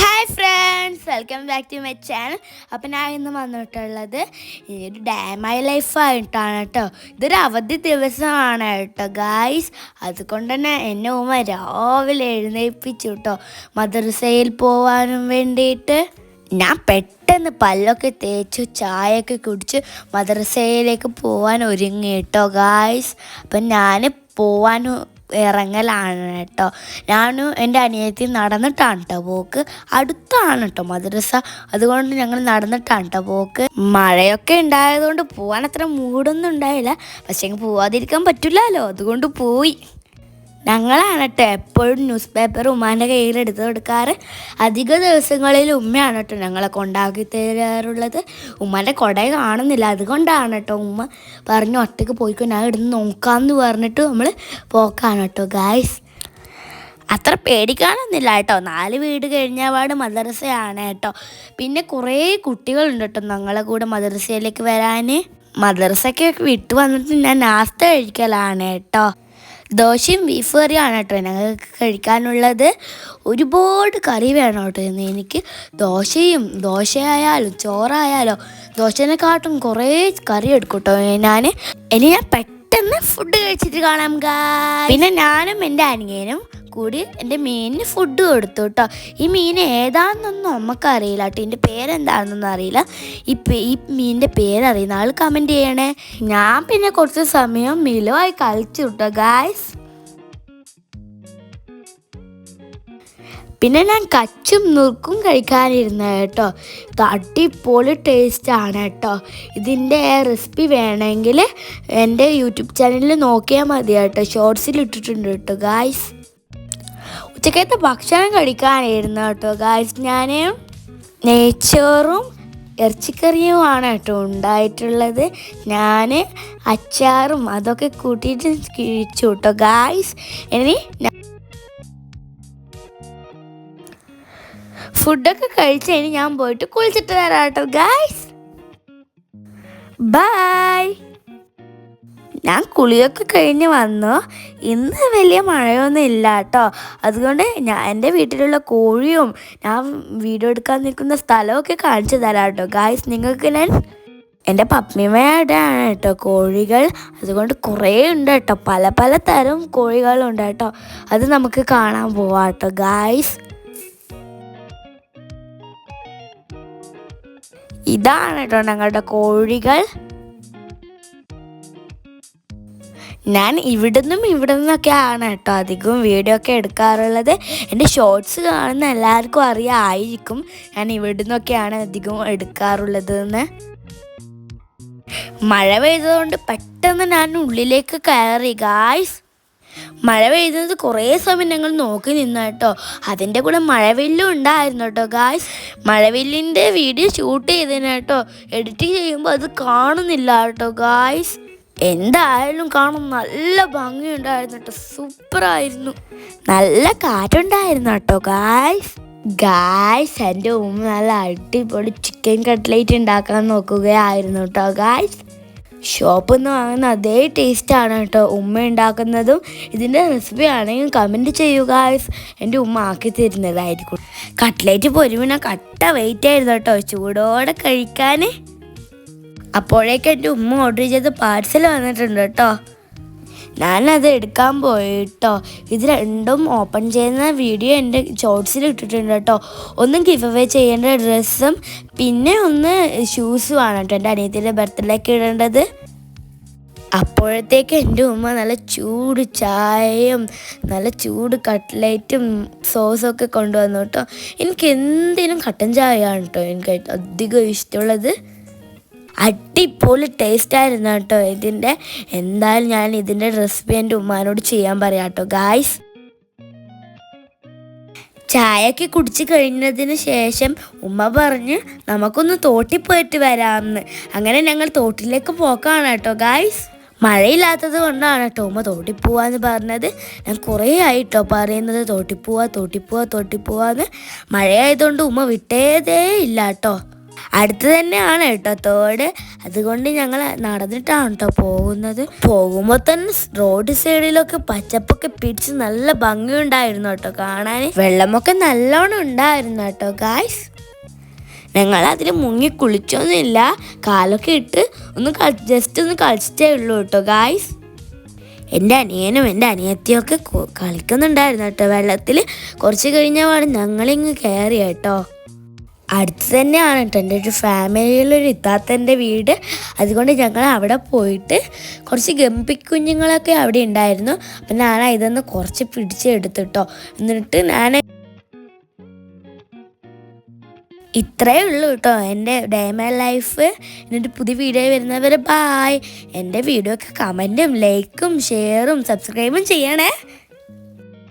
Hi friends welcome back to my channel അപ്പം ഞാൻ ഇന്ന് വന്നിട്ടുള്ളത് ഒരു ഡാമൈ ലൈഫായിട്ടാണ് കേട്ടോ. ഇതൊരു അവധി ദിവസമാണ് കേട്ടോ ഗായ്സ് അതുകൊണ്ട് തന്നെ എന്നെ ഉമ്മ രാവിലെ എഴുന്നേൽപ്പിച്ചു കേട്ടോ. മദ്രസയിൽ പോവാനും വേണ്ടിയിട്ട് ഞാൻ പെട്ടെന്ന് പല്ലൊക്കെ തേച്ചു ചായയൊക്കെ കുടിച്ച് മദ്രസയിലേക്ക് പോവാൻ ഒരുങ്ങി കേട്ടോ ഗായ്സ് അപ്പം ഞാൻ പോവാൻ ഇറങ്ങലാണ് കേട്ടോ. ഞാനും എന്റെ അനിയത്തി നടന്നിട്ടാണ് കേട്ടോ പോക്ക്. അടുത്താണ് കേട്ടോ മദ്രസ. അതുകൊണ്ട് ഞങ്ങൾ നടന്നിട്ടാണ് കേട്ടോ പോക്ക്. മഴയൊക്കെ ഉണ്ടായതുകൊണ്ട് പോകാൻ അത്ര മൂടൊന്നും ഉണ്ടായില്ല. പക്ഷേ പോവാതിരിക്കാൻ പറ്റില്ലല്ലോ അതുകൊണ്ട് പോയി. ഞങ്ങളാണ് കേട്ടോ എപ്പോഴും ന്യൂസ് പേപ്പർ ഉമ്മാന്റെ കയ്യിൽ എടുത്ത് കൊടുക്കാറ്. അധിക ദിവസങ്ങളിൽ ഉമ്മയാണ് കേട്ടോ ഞങ്ങളെ കൊണ്ടാക്കി തരാറുള്ളത്. ഉമ്മാന്റെ കുട കാണുന്നില്ല. അതുകൊണ്ടാണ് കേട്ടോ ഉമ്മ പറഞ്ഞു ഒറ്റയ്ക്ക് പോയിക്കോ ഞാൻ ഇടുന്ന് നോക്കാമെന്ന് പറഞ്ഞിട്ട് നമ്മൾ പോക്കാണ് കേട്ടോ ഗായ്സ് അത്ര പേടിക്കാനൊന്നുമില്ല കേട്ടോ നാല് വീട് കഴിഞ്ഞ പാട് മദ്രസയാണ് കേട്ടോ പിന്നെ കുറേ കുട്ടികളുണ്ട് കേട്ടോ ഞങ്ങളെ കൂടെ മദ്രസയിലേക്ക് വരാൻ മദ്രസയൊക്കെ വിട്ടു വന്നിട്ട് ഞാൻ നാസ്ത കഴിക്കലാണ് കേട്ടോ ദോശയും ബീഫ് കറിയാണ് കേട്ടോ. ഞങ്ങൾക്ക് കഴിക്കാനുള്ളത്. ഒരുപാട് കറി വേണം കേട്ടോ എനിക്ക് ദോശയും ദോശയായാലും ചോറായാലോ ദോശനെക്കാട്ടും കുറേ കറി എടുക്കും കേട്ടോ ഞാൻ ഇനി ഞാൻ പെട്ടെന്ന് ഫുഡ് കഴിച്ചിട്ട് കാണാം. പിന്നെ ഞാനും എന്റെ അനിയനും കൂടി എന്റെ മീനിന് ഫുഡ് കൊടുത്തു കേട്ടോ. ഈ മീൻ ഏതാണെന്നൊന്നും നമുക്ക് അറിയില്ല കേട്ടോ. ഇതിന്റെ പേരെന്താണെന്നൊന്നും അറിയില്ല. ഈ പേ- ഈ മീനിന്റെ പേരറിയുന്ന ആൾ കമന്റ് ചെയ്യണേ. ഞാൻ പിന്നെ കുറച്ച് സമയം മിലുവായി കളിച്ചു കേട്ടോ ഗായ്സ് പിന്നെ ഞാൻ കച്ചും നുറുക്കും കഴിക്കാനിരുന്ന കേട്ടോ. അടിപൊളി ടേസ്റ്റ് ആണ് കേട്ടോ. ഇതിന്റെ റെസിപ്പി വേണമെങ്കിൽ എന്റെ യൂട്യൂബ് ചാനലിൽ നോക്കിയാൽ മതി കേട്ടോ. ഷോർട്സിൽ ഇട്ടിട്ടുണ്ട് കേട്ടോ ഗായ്സ് ഉച്ചക്കത്തെ ഭക്ഷണം കഴിക്കാനായിരുന്നു കേട്ടോ ഗായ്സ് ഞാൻ നെയ്ച്ചോറും ഇറച്ചിക്കറിയുമാണ് കേട്ടോ ഉണ്ടായിട്ടുള്ളത്. ഞാൻ അച്ചാറും അതൊക്കെ കൂട്ടിയിട്ട് കഴിച്ചു കേട്ടോ ഗായ്സ് ഇനി ഫുഡൊക്കെ കഴിച്ച് കഴിഞ്ഞ് ഞാൻ പോയിട്ട് കുളിച്ചിട്ട് തരാം കേട്ടോ ഗായ്സ് ബൈ ഞാൻ കുളിയൊക്കെ കഴിഞ്ഞ് വന്നു. ഇന്ന് വലിയ മഴയൊന്നും ഇല്ല കേട്ടോ അതുകൊണ്ട് ഞാൻ എന്റെ വീട്ടിലുള്ള കോഴിയും ഞാൻ വീഡിയോ എടുക്കാൻ നിൽക്കുന്ന സ്ഥലമൊക്കെ കാണിച്ചു തരാം കേട്ടോ ഗായ്സ് നിങ്ങൾക്ക് ഞാൻ എന്റെ പത്മിമയുടെയാണ് കേട്ടോ കോഴികൾ. അതുകൊണ്ട് കുറേ ഉണ്ട് കേട്ടോ പല പല തരം കോഴികളുണ്ട് കേട്ടോ അത് നമുക്ക് കാണാൻ പോവാം കേട്ടോ ഗായ്സ് ഇതാണ് കേട്ടോ ഞങ്ങളുടെ കോഴികൾ. ഞാൻ ഇവിടുന്നും ഇവിടെ നിന്നൊക്കെ ആണ് കേട്ടോ അധികവും വീഡിയോ ഒക്കെ എടുക്കാറുള്ളത്. എന്റെ ഷോർട്സ് കാണുന്ന എല്ലാവർക്കും അറിയാമായിരിക്കും ഞാൻ ഇവിടെ നിന്നൊക്കെയാണ് അധികവും എടുക്കാറുള്ളത് എന്ന് മഴ പെയ്തതുകൊണ്ട് പെട്ടെന്ന് ഞാൻ ഉള്ളിലേക്ക് കയറി. ഗായ്സ് മഴ പെയ്തത് കുറേ സമയം ഞങ്ങൾ നോക്കി നിന്നു കേട്ടോ. അതിന്റെ കൂടെ മഴവില്ലും ഉണ്ടായിരുന്നു കേട്ടോ ഗായ്സ് മഴവില്ലിന്റെ വീഡിയോ ഷൂട്ട് ചെയ്തതിന് കേട്ടോ. എഡിറ്റ് ചെയ്യുമ്പോൾ അത് കാണുന്നില്ല കേട്ടോ ഗായ്സ് എന്തായാലും കാണാൻ നല്ല ഭംഗിയുണ്ടായിരുന്നു കേട്ടോ സൂപ്പറായിരുന്നു. നല്ല കാറ്റുണ്ടായിരുന്നു കേട്ടോ ഗായ്സ് ഗായ്സ് എന്റെ ഉമ്മ നല്ല അടിപൊളി ചിക്കൻ കട്ട്ലേറ്റ് ഉണ്ടാക്കാൻ നോക്കുകയായിരുന്നു കേട്ടോ ഗായ്സ് ഷോപ്പിൽ നിന്ന് വാങ്ങുന്ന അതേ ടേസ്റ്റാണ് കേട്ടോ ഉമ്മ ഉണ്ടാക്കുന്നതും. ഇതിന്റെ റെസിപ്പി ആണെങ്കിൽ കമന്റ് ചെയ്യുക എന്റെ ഉമ്മ ആക്കി തരുന്നതായിരിക്കും. കട്ട്ലേറ്റ് പൊരുവിന കട്ട വെയിറ്റ് ആയിരുന്നു കേട്ടോ. ചൂടോടെ കഴിക്കാൻ. അപ്പോഴേക്കും എന്റെ ഉമ്മ ഓർഡർ ചെയ്ത പാർസൽ വന്നിട്ടുണ്ട് കേട്ടോ ഞാനത് എടുക്കാൻ പോയി കേട്ടോ ഇത് രണ്ടും ഓപ്പൺ ചെയ്യുന്ന വീഡിയോ എന്റെ ഷോർട്സിൽ ഇട്ടിട്ടുണ്ട് കേട്ടോ ഒന്നും ഗിവ് അവേ ചെയ്യേണ്ട ഡ്രസ്സും പിന്നെ ഒന്ന് ഷൂസുമാണ് കേട്ടോ എന്റെ അനിയത്തിന്റെ ബർത്ത്ഡേക്ക് ഇടേണ്ടത്. അപ്പോഴത്തേക്ക് എന്റെ ഉമ്മ നല്ല ചൂട് ചായയും നല്ല ചൂട് കട്ട്ലേറ്റും സോസൊക്കെ കൊണ്ടുവന്നു കേട്ടോ എനിക്ക് എന്തിനും കട്ടൻ ചായയാണ് കേട്ടോ എനിക്ക് അധികം ഇഷ്ടമുള്ളത്. അടിപൊളി ടേസ്റ്റ് ആയിരുന്നു കേട്ടോ ഇതിന്റെ. എന്തായാലും ഞാൻ ഇതിന്റെ റെസിപ്പി എന്റെ ഉമ്മാനോട് ചെയ്യാൻ പറയാം കേട്ടോ ഗായ്സ് ചായയൊക്കെ കുടിച്ച് കഴിഞ്ഞതിന് ശേഷം ഉമ്മ പറഞ്ഞ് നമുക്കൊന്ന് തോട്ടിൽ പോയിട്ട് വരാമെന്ന്. അങ്ങനെ ഞങ്ങൾ തോട്ടിലേക്ക് പോക്കാണ് കേട്ടോ ഗായ്സ് മഴയില്ലാത്തത് കൊണ്ടാണ് കേട്ടോ ഉമ്മ തോട്ടിൽ പോവാന്ന് പറഞ്ഞത്. ഞാൻ കുറേ ആയിട്ടോ പറയുന്നത് തോട്ടിൽ പോവാ തോട്ടിൽ പോവാ തോട്ടിൽ പോവാന്ന്. മഴയായതുകൊണ്ട് ഉമ്മ വിട്ടേതേ ഇല്ല കേട്ടോ. അടുത്ത് തന്നെയാണ് കേട്ടോ തോട്. അതുകൊണ്ട് ഞങ്ങൾ നടന്നിട്ടാണ് കേട്ടോ പോകുന്നത്. പോകുമ്പോൾ തന്നെ റോഡ് സൈഡിലൊക്കെ പച്ചപ്പൊക്കെ പിടിച്ച് നല്ല ഭംഗിയുണ്ടായിരുന്നു കേട്ടോ കാണാൻ വെള്ളമൊക്കെ നല്ലോണം ഉണ്ടായിരുന്നു കേട്ടോ ഗായ്സ് ഞങ്ങൾ അതിൽ മുങ്ങി കുളിച്ചൊന്നുമില്ല. കാലൊക്കെ ഇട്ട് ഒന്ന് ജസ്റ്റ് ഒന്ന് കളിച്ചിട്ടേ ഉള്ളൂ കേട്ടോ ഗായ്സ് എന്റെ അനിയനും എന്റെ അനിയത്തിയൊക്കെ കളിക്കുന്നുണ്ടായിരുന്നു കേട്ടോ വെള്ളത്തിൽ കുറച്ച് കഴിഞ്ഞ പാട് ഞങ്ങളിങ്ങ് കയറി കേട്ടോ അടുത്ത് തന്നെയാണ് കേട്ടോ എന്റെ ഒരു ഫാമിലിയിലൊരു ഇത്താത്തന്റെ വീട്. അതുകൊണ്ട് ഞങ്ങൾ അവിടെ പോയിട്ട് കുറച്ച് ഗംഭിക്കുഞ്ഞുങ്ങളൊക്കെ അവിടെ ഉണ്ടായിരുന്നു. അപ്പം ഞാൻ ഇതൊന്ന് കുറച്ച് പിടിച്ചെടുത്തിട്ടോ എന്നിട്ട് ഞാൻ ഇത്രയേ ഉള്ളൂ കേട്ടോ എന്റെ ഡേമ ലൈഫ്. എന്നിട്ട് പുതിയ വീഡിയോ വരുന്നവരെ ബായ്. എന്റെ വീഡിയോ ഒക്കെ കമന്റും ലൈക്കും ഷെയറും സബ്സ്ക്രൈബും ചെയ്യണേ.